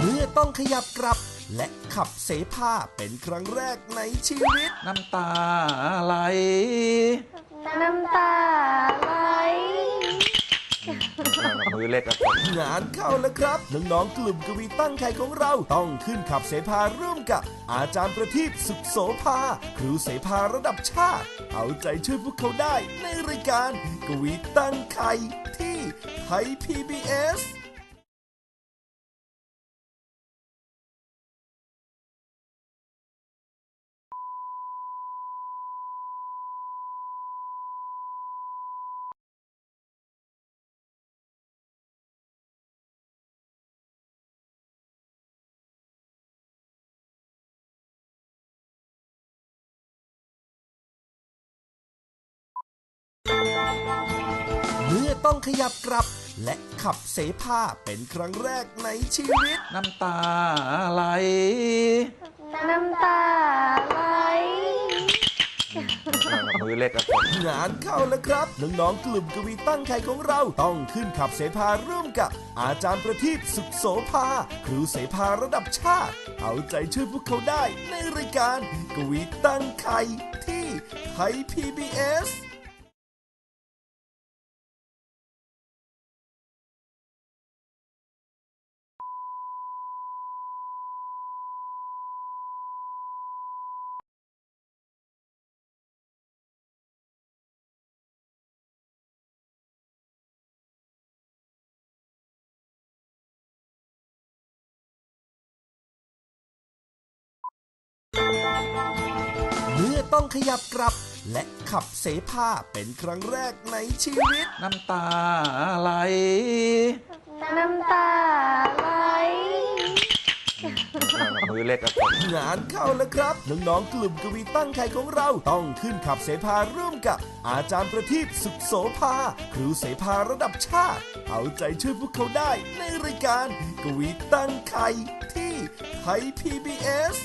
เมื่อต้องขยับกลับและขับเสพาเป็นครั้งแรกในชีวิต น้ำตาไหล น้ำตาไหลมือเล็กอะงานเข้าแล้วครับ น้องๆกลุ่มกวีตั้งไข่ของเราต้องขึ้นขับเสพาร่วมกับ อาจารย์ประทีปสุขโสภา ครูเสพาระดับชาติ เอาใจช่วยพวกเขาได้ในรายการกวีตั้งไข่ที่ไทย PBS มื่อต้องขยับกลับ และขับเสพาเป็นครั้งแรกในชีวิต น้ำตาไหล น้ำตาไหลมือเล็กอะงานเข้าแล้วครับ น้องๆกลุ่มกวีตั้งไข่ของเราต้องขึ้นขับเสพาร่วมกับ อาจารย์ประทีปสุขโสภา ครูเสพาระดับชาติ เอาใจช่วยพวกเขาได้ในรายการ กวีตั้งไข่ที่ไทย PBS เมื่อต้องขยับกลับ และขับเสพาเป็นครั้งแรกในชีวิต น้ำตาไหลน้ำตาไหลมือเล็กอะงานเข้าแล้วครับ น้องๆกลุ่มกวีตั้งไข่ของเราต้องขึ้นขับเสพาร่วมกับอาจารย์ประทีปสุขโสภา ครูเสพาระดับชาติ เอาใจช่วยพวกเขาได้ในรายการกวีตั้งไข่ที่ไทย PBS